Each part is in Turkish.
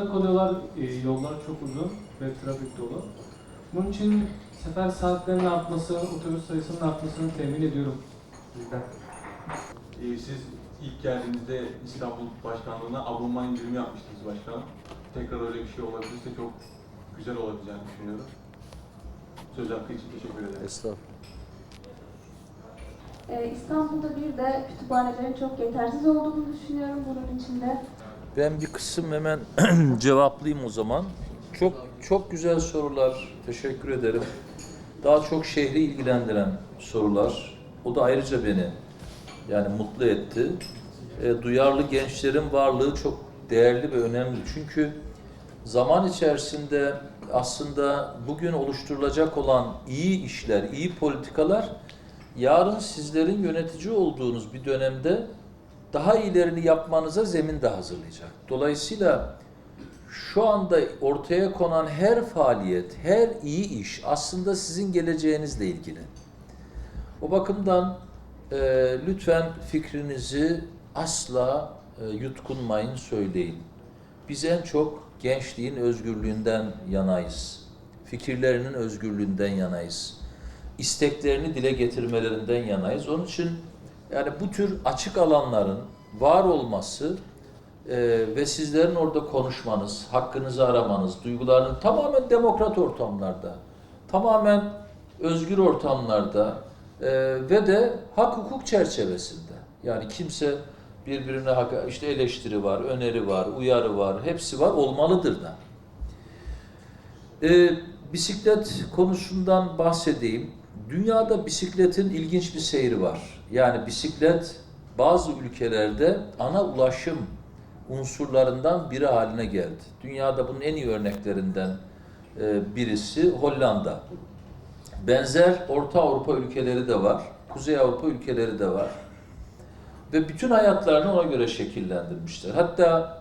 kalabalık oluyorlar, e, yollar çok uzun ve trafik dolu. Bunun için sefer saatlerinin artması, otobüs sayısının artmasını temin ediyorum bizden. Ee, siz ilk geldiğinizde İstanbul Başkanlığı'na abonman indirimi yapmıştınız başkanım. Tekrar öyle bir şey olabilirse çok güzel olabileceğini düşünüyorum. Söz hakkı için teşekkür ederim. Estağfurullah. Ee, İstanbul'da bir de kütüphanelerin çok yetersiz olduğunu düşünüyorum bunun içinde. Ben bir kısım hemen cevaplayayım o zaman. Çok çok güzel sorular. Teşekkür ederim. Daha çok şehri ilgilendiren sorular. O da ayrıca beni yani mutlu etti. E, duyarlı gençlerin varlığı çok değerli ve önemli. Çünkü zaman içerisinde aslında bugün oluşturulacak olan iyi işler, iyi politikalar yarın sizlerin yönetici olduğunuz bir dönemde daha iyilerini yapmanıza zemin de hazırlayacak. Dolayısıyla şu anda ortaya konan her faaliyet, her iyi iş aslında sizin geleceğinizle ilgili. O bakımdan e, lütfen fikrinizi asla e, yutkunmayın, söyleyin. Biz en çok gençliğin özgürlüğünden yanayız. Fikirlerinin özgürlüğünden yanayız. İsteklerini dile getirmelerinden yanayız. Onun için yani bu tür açık alanların var olması e, ve sizlerin orada konuşmanız, hakkınızı aramanız, duygularını tamamen demokrat ortamlarda, tamamen özgür ortamlarda e, ve de hak hukuk çerçevesinde. Yani kimse birbirine hak, işte eleştiri var, öneri var, uyarı var, hepsi var, olmalıdır da. E, bisiklet konusundan bahsedeyim. Dünyada bisikletin ilginç bir seyri var. Yani bisiklet bazı ülkelerde ana ulaşım unsurlarından biri haline geldi. Dünyada bunun en iyi örneklerinden e, birisi Hollanda. Benzer Orta Avrupa ülkeleri de var. Kuzey Avrupa ülkeleri de var. Ve bütün hayatlarını ona göre şekillendirmişler. Hatta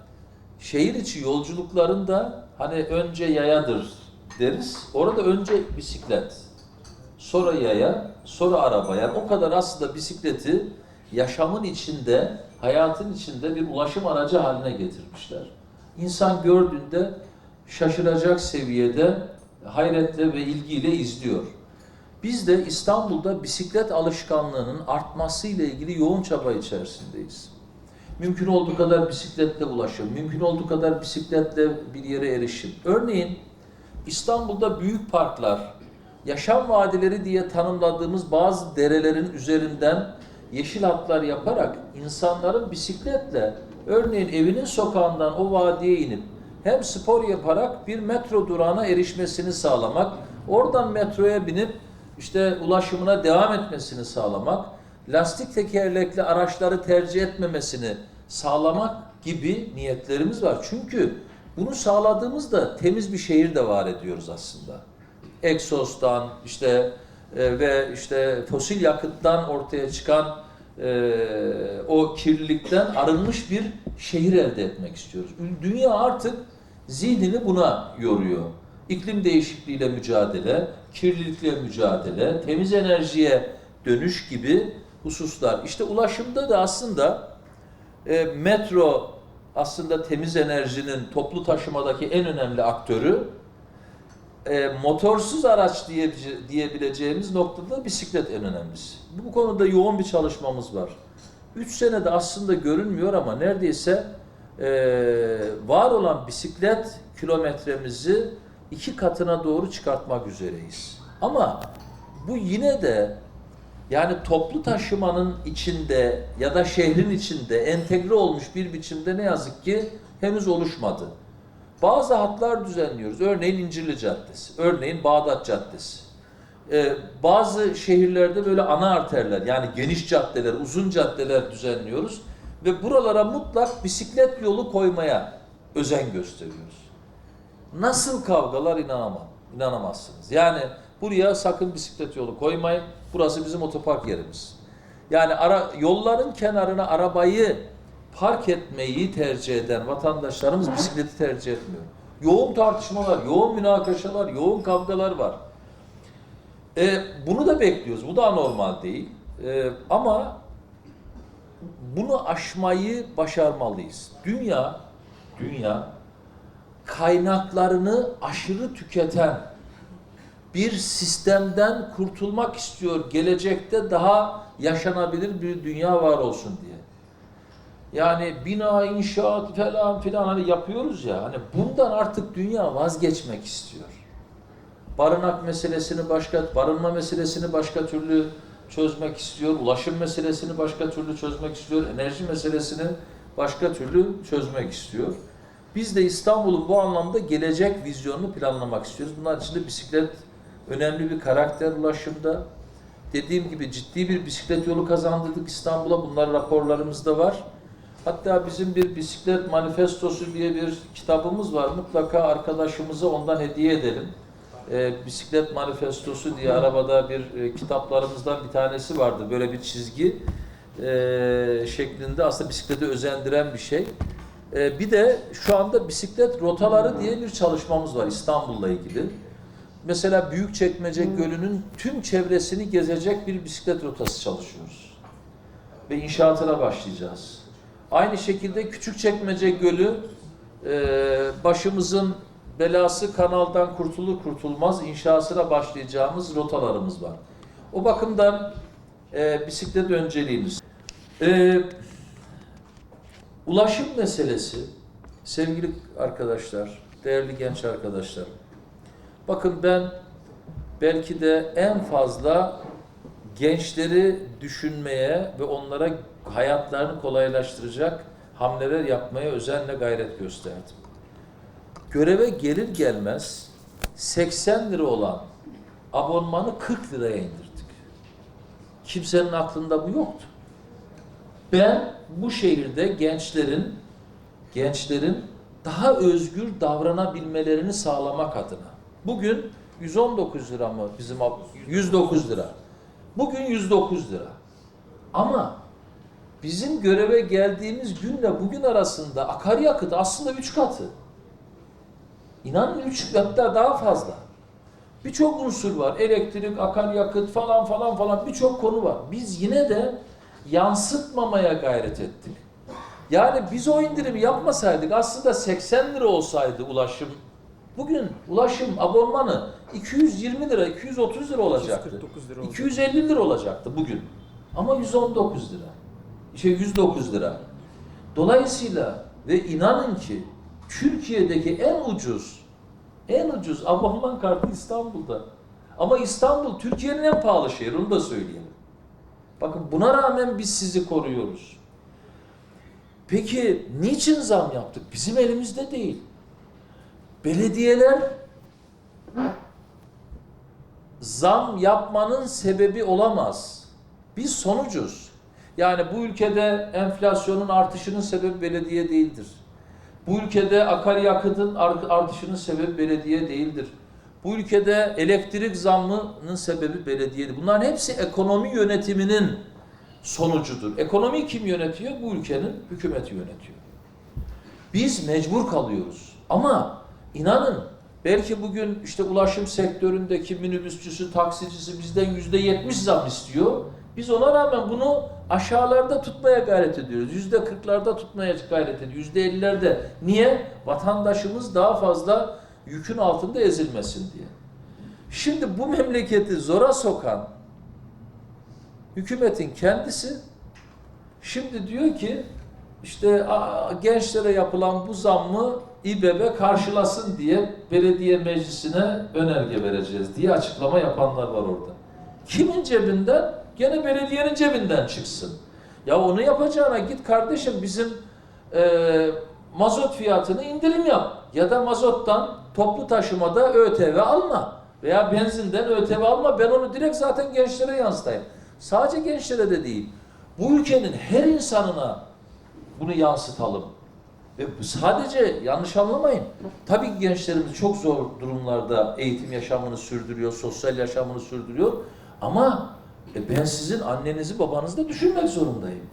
şehir içi yolculuklarında hani önce yayadır deriz. Orada önce bisiklet, sonra yaya, sonra araba. Yani o kadar aslında bisikleti yaşamın içinde, hayatın içinde bir ulaşım aracı haline getirmişler. İnsan gördüğünde şaşıracak seviyede hayretle ve ilgiyle izliyor. Biz de İstanbul'da bisiklet alışkanlığının artmasıyla ilgili yoğun çaba içerisindeyiz. Mümkün olduğu kadar bisikletle ulaşım, mümkün olduğu kadar bisikletle bir yere erişim. Örneğin İstanbul'da büyük parklar, yaşam vadileri diye tanımladığımız bazı derelerin üzerinden yeşil hatlar yaparak insanların bisikletle örneğin evinin sokağından o vadiye inip hem spor yaparak bir metro durağına erişmesini sağlamak, oradan metroya binip işte ulaşımına devam etmesini sağlamak, lastik tekerlekli araçları tercih etmemesini sağlamak gibi niyetlerimiz var. Çünkü bunu sağladığımızda temiz bir şehir de var ediyoruz aslında. Egzozdan işte e, ve işte fosil yakıttan ortaya çıkan e, o kirlilikten arınmış bir şehir elde etmek istiyoruz. Dünya artık zihnini buna yoruyor. İklim değişikliğiyle mücadele, kirlilikle mücadele, temiz enerjiye dönüş gibi hususlar. İşte ulaşımda da aslında e, metro aslında temiz enerjinin toplu taşımadaki en önemli aktörü e, motorsuz araç diye, diyebileceğimiz noktada bisiklet en önemlisi. Bu konuda yoğun bir çalışmamız var. Üç senede aslında görünmüyor ama neredeyse e, var olan bisiklet kilometremizi iki katına doğru çıkartmak üzereyiz. Ama bu yine de yani toplu taşımanın içinde ya da şehrin içinde entegre olmuş bir biçimde ne yazık ki henüz oluşmadı. Bazı hatlar düzenliyoruz. Örneğin İncirli Caddesi, örneğin Bağdat Caddesi. Ee, bazı şehirlerde böyle ana arterler yani geniş caddeler, uzun caddeler düzenliyoruz. Ve buralara mutlak bisiklet yolu koymaya özen gösteriyoruz. Nasıl kavgalar inanamam, inanamazsınız. Yani buraya sakın bisiklet yolu koymayın. Burası bizim otopark yerimiz. Yani ara, yolların kenarına arabayı park etmeyi tercih eden vatandaşlarımız bisikleti tercih etmiyor. Yoğun tartışmalar, yoğun münakaşalar, yoğun kavgalar var. E, bunu da bekliyoruz. Bu da normal değil. E, ama bunu aşmayı başarmalıyız. Dünya, dünya kaynaklarını aşırı tüketen bir sistemden kurtulmak istiyor. Gelecekte daha yaşanabilir bir dünya var olsun diye. Yani bina, inşaat falan filan hani yapıyoruz ya. Hani bundan artık dünya vazgeçmek istiyor. Barınak meselesini başka, barınma meselesini başka türlü çözmek istiyor. Ulaşım meselesini başka türlü çözmek istiyor. Enerji meselesini başka türlü çözmek istiyor. Biz de İstanbul'un bu anlamda gelecek vizyonunu planlamak istiyoruz. Bunlar içinde bisiklet önemli bir karakter ulaşımda. Dediğim gibi ciddi bir bisiklet yolu kazandırdık İstanbul'a. Bunlar raporlarımızda var. Hatta bizim bir bisiklet manifestosu diye bir kitabımız var. Mutlaka arkadaşımıza ondan hediye edelim. Ee, bisiklet manifestosu diye arabada bir e, kitaplarımızdan bir tanesi vardı. Böyle bir çizgi e, şeklinde aslında bisiklete özendiren bir şey. E, bir de şu anda bisiklet rotaları diye bir çalışmamız var İstanbul'la ilgili. Mesela Büyükçekmece Gölü'nün tüm çevresini gezecek bir bisiklet rotası çalışıyoruz. Ve inşaatına başlayacağız. Aynı şekilde Küçükçekmece Gölü e, başımızın belası kanaldan kurtulur kurtulmaz inşasına başlayacağımız rotalarımız var. O bakımdan e, bisiklet önceliğimiz. E, ulaşım meselesi sevgili arkadaşlar, değerli genç arkadaşlar. Bakın ben belki de en fazla gençleri düşünmeye ve onlara hayatlarını kolaylaştıracak hamleler yapmaya özenle gayret gösterdim. Göreve gelir gelmez 80 lira olan abonmanı 40 liraya indirdik. Kimsenin aklında bu yoktu. Ben bu şehirde gençlerin gençlerin daha özgür davranabilmelerini sağlamak adına. Bugün 119 lira mı bizim ab- 109 lira. Bugün 109 lira. Ama bizim göreve geldiğimiz günle bugün arasında akaryakıt aslında 3 katı. İnanın 3 hatta daha fazla. Birçok unsur var. Elektrik, akaryakıt falan falan falan birçok konu var. Biz yine de yansıtmamaya gayret ettik. Yani biz o indirimi yapmasaydık aslında 80 lira olsaydı ulaşım bugün ulaşım abonmanı 220 lira 230 lira olacaktı. 249 lira oldu. 250 lira olacaktı bugün. Ama 119 lira. Şey 109 lira. Dolayısıyla ve inanın ki Türkiye'deki en ucuz en ucuz abonman kartı İstanbul'da. Ama İstanbul Türkiye'nin en pahalı şehri onu da söyleyelim. Bakın buna rağmen biz sizi koruyoruz. Peki niçin zam yaptık? Bizim elimizde değil. Belediyeler zam yapmanın sebebi olamaz. Biz sonucuz. Yani bu ülkede enflasyonun artışının sebebi belediye değildir. Bu ülkede akaryakıtın art- artışının sebebi belediye değildir. Bu ülkede elektrik zammının sebebi belediyedir. Bunların hepsi ekonomi yönetiminin sonucudur. Ekonomiyi kim yönetiyor? Bu ülkenin hükümeti yönetiyor. Biz mecbur kalıyoruz. Ama inanın belki bugün işte ulaşım sektöründeki minibüsçüsü, taksicisi bizden yüzde yetmiş zam istiyor. Biz ona rağmen bunu aşağılarda tutmaya gayret ediyoruz. Yüzde kırklarda tutmaya gayret ediyoruz. Yüzde ellilerde. Niye? Vatandaşımız daha fazla yükün altında ezilmesin diye. Şimdi bu memleketi zora sokan hükümetin kendisi şimdi diyor ki işte gençlere yapılan bu zammı İBB karşılasın diye belediye meclisine önerge vereceğiz diye açıklama yapanlar var orada. Kimin cebinden? Gene belediyenin cebinden çıksın. Ya onu yapacağına git kardeşim bizim e, mazot fiyatını indirim yap. Ya da mazottan toplu taşımada ÖTV alma. Veya benzinden ÖTV alma. Ben onu direkt zaten gençlere yansıtayım. Sadece gençlere de değil. Bu ülkenin her insanına bunu yansıtalım. Ve sadece yanlış anlamayın. Tabii ki gençlerimiz çok zor durumlarda eğitim yaşamını sürdürüyor, sosyal yaşamını sürdürüyor. Ama e, ben sizin annenizi babanızı da düşünmek zorundayım.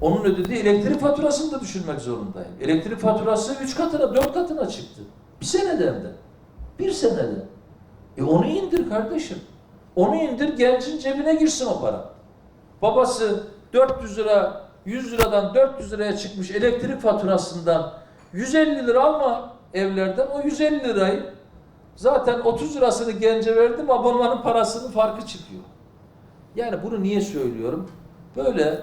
Onun ödediği elektrik faturasını da düşünmek zorundayım. Elektrik faturası üç katına, dört katına çıktı. Bir senede de. Bir senede. E onu indir kardeşim. Onu indir, gencin cebine girsin o para. Babası 400 lira, 100 liradan 400 liraya çıkmış elektrik faturasından 150 lira alma. evlerden o 150 lirayı zaten 30 lirasını gence verdim abonmanın parasının farkı çıkıyor. Yani bunu niye söylüyorum? Böyle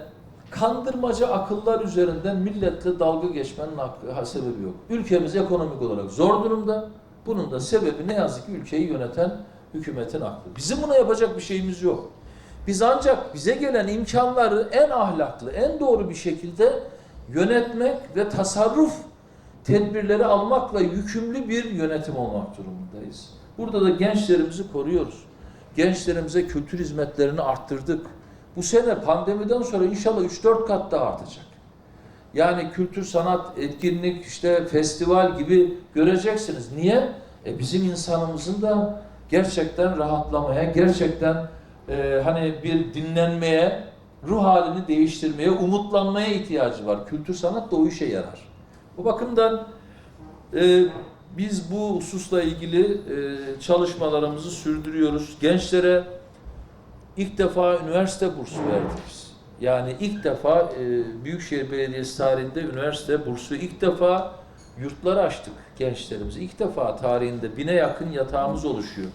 kandırmaca akıllar üzerinden milletle dalga geçmenin hakkı, ha, sebebi yok. Ülkemiz ekonomik olarak zor durumda. Bunun da sebebi ne yazık ki ülkeyi yöneten hükümetin aklı. Bizim buna yapacak bir şeyimiz yok. Biz ancak bize gelen imkanları en ahlaklı, en doğru bir şekilde yönetmek ve tasarruf tedbirleri almakla yükümlü bir yönetim olmak durumundayız. Burada da gençlerimizi koruyoruz. Gençlerimize kültür hizmetlerini arttırdık. Bu sene pandemiden sonra inşallah 3-4 kat daha artacak. Yani kültür, sanat, etkinlik, işte festival gibi göreceksiniz. Niye? E bizim insanımızın da gerçekten rahatlamaya, gerçekten e, hani bir dinlenmeye, ruh halini değiştirmeye, umutlanmaya ihtiyacı var. Kültür, sanat da o işe yarar. Bu bakımdan e, biz bu hususla ilgili e, çalışmalarımızı sürdürüyoruz. Gençlere ilk defa üniversite bursu verdik biz. Yani ilk defa e, Büyükşehir Belediyesi tarihinde üniversite bursu ilk defa yurtları açtık gençlerimize. İlk defa tarihinde bine yakın yatağımız oluşuyor.